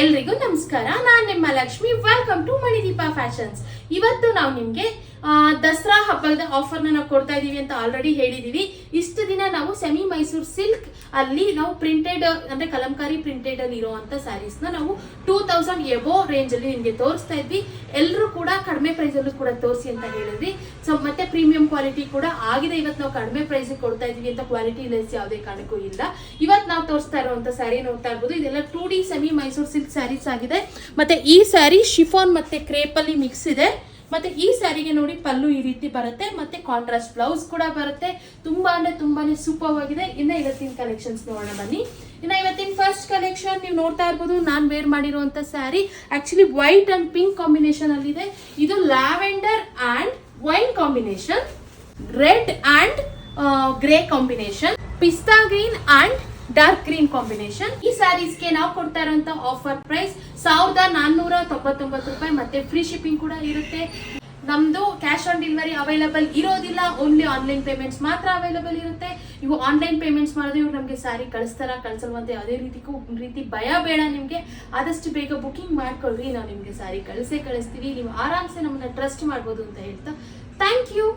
ಎಲ್ರಿಗೂ ನಮಸ್ಕಾರ. ನಾನು ನಿಮ್ಮ Lakshmi. Welcome to Manideepa fashions ಇವತ್ತು ನಾವು ನಿಮ್ಗೆ ದಸರಾ ಹಬ್ಬದ ಆಫರ್ ನಾವು ಕೊಡ್ತಾ ಇದ್ದೀವಿ ಅಂತ ಆಲ್ರೆಡಿ ಹೇಳಿದೀವಿ. ಇಷ್ಟು ದಿನ ನಾವು ಸೆಮಿ ಮೈಸೂರ್ ಸಿಲ್ಕ್ ಅಲ್ಲಿ ನಾವು ಪ್ರಿಂಟೆಡ್ ಅಂದ್ರೆ ಕಲಂಕಾರಿ ಪ್ರಿಂಟೆಡ್ ಅಲ್ಲಿ ಇರುವಂತ ಸ್ಯಾರೀಸ್ ನಾವು ಟೂ ತೌಸಂಡ್ ಎಬೋ ರೇಂಜ್ ಅಲ್ಲಿ ನಿಮಗೆ ತೋರಿಸ್ತಾ ಇದ್ವಿ. ಎಲ್ಲರೂ ಕೂಡ ಕಡಿಮೆ ಪ್ರೈಸ್ ಅಲ್ಲೂ ಕೂಡ ತೋರಿಸಿ ಅಂತ ಹೇಳಿದ್ವಿ. ಸೊ ಮತ್ತೆ ಪ್ರೀಮಿಯಂ ಕ್ವಾಲಿಟಿ ಕೂಡ ಆಗಿದೆ. ಇವತ್ತು ನಾವು ಕಡಿಮೆ ಪ್ರೈಸ್ ಕೊಡ್ತಾ ಇದೀವಿ ಅಂತ ಕ್ವಾಲಿಟಿ ಲೆಸ್ ಯಾವುದೇ ಕಾರಣಕ್ಕೂ ಇಲ್ಲ. ಇವತ್ತು ನಾವು ತೋರಿಸ್ತಾ ಇರುವಂತ ಸ್ಯಾರಿ ನೋಡ್ತಾ ಇರ್ಬೋದು. ಇದೆಲ್ಲ two D semi Mysore silk saris ಆಗಿದೆ. ಮತ್ತೆ ಈ ಸ್ಯಾರಿ ಶಿಫಾನ್ ಮತ್ತೆ ಕ್ರೇಪ್ ಅಲ್ಲಿ ಮಿಕ್ಸ್ ಇದೆ. ಮತ್ತೆ ಈ ಸ್ಯಾರಿಗೆ ನೋಡಿ ಪಲ್ಲು ಈ ರೀತಿ ಬರುತ್ತೆ, ಮತ್ತೆ ಕಾಂಟ್ರಾಸ್ಟ್ ಬ್ಲೌಸ್ ಕೂಡ ಬರುತ್ತೆ. ತುಂಬಾ ಅಂದ್ರೆ ತುಂಬಾನೇ ಸೂಪರ್ ಆಗಿದೆ. ಇನ್ನ ಇವತ್ತಿನ ಕಲೆಕ್ಷನ್ಸ್ ನೋಡೋಣ ಬನ್ನಿ. ಇನ್ನ ಇವತ್ತಿನ ಫಸ್ಟ್ ಕಲೆಕ್ಷನ್ ನೀವು ನೋಡ್ತಾ ಇರ್ಬೋದು, ನಾನ್ ವೇರ್ ಮಾಡಿರುವಂತ sari. Actually white and pink combination ಅಲ್ಲಿ ಇದೆ ಇದು lavender and wine combination red and grey combination pista green and dark green combination. ಈ ಸ್ಯಾರೀಸ್ಗೆ ನಾವು ಕೊಡ್ತಾ ಇರುವಂತ ಆಫರ್ ಪ್ರೈಸ್ ಸಾವಿರದ ನಾನ್ನೂರ ತೊಂಬತ್ತೊಂಬತ್ತು ರೂಪಾಯಿ ಮತ್ತೆ ಫ್ರೀ ಶಿಪ್ಪಿಂಗ್ ಕೂಡ ಇರುತ್ತೆ. ನಮ್ದು ಕ್ಯಾಶ್ ಆನ್ ಡೆಲಿವರಿ ಅವೈಲಬಲ್ ಇರೋದಿಲ್ಲ ಓನ್ಲಿ ಆನ್ಲೈನ್ ಪೇಮೆಂಟ್ಸ್ ಮಾತ್ರ ಅವೈಲಬಲ್ ಇರುತ್ತೆ. ಇವು ಆನ್ಲೈನ್ ಪೇಮೆಂಟ್ಸ್ ಮಾಡಿದ್ರೆ ಇವ್ರು ನಮಗೆ ಸ್ಯಾರಿ ಕಳಿಸ್ತಾರ, ಕಳಿಸಲ್ವಂತೆ ಯಾವುದೇ ರೀತಿಗೂ ರೀತಿ ಭಯ ಬೇಡ ನಿಮಗೆ. ಆದಷ್ಟು ಬೇಗ ಬುಕಿಂಗ್ ಮಾಡ್ಕೊಳ್ರಿ, ನಾವು ನಿಮಗೆ ಸ್ಯಾರಿ ಕಳಿಸೇ ಕಳಿಸ್ತೀವಿ. ನೀವು ಆರಾಮ್ಸೆ ನಮ್ಮನ್ನ ಟ್ರಸ್ಟ್ ಮಾಡ್ಬೋದು ಅಂತ ಹೇಳ್ತಾ ಥ್ಯಾಂಕ್ ಯು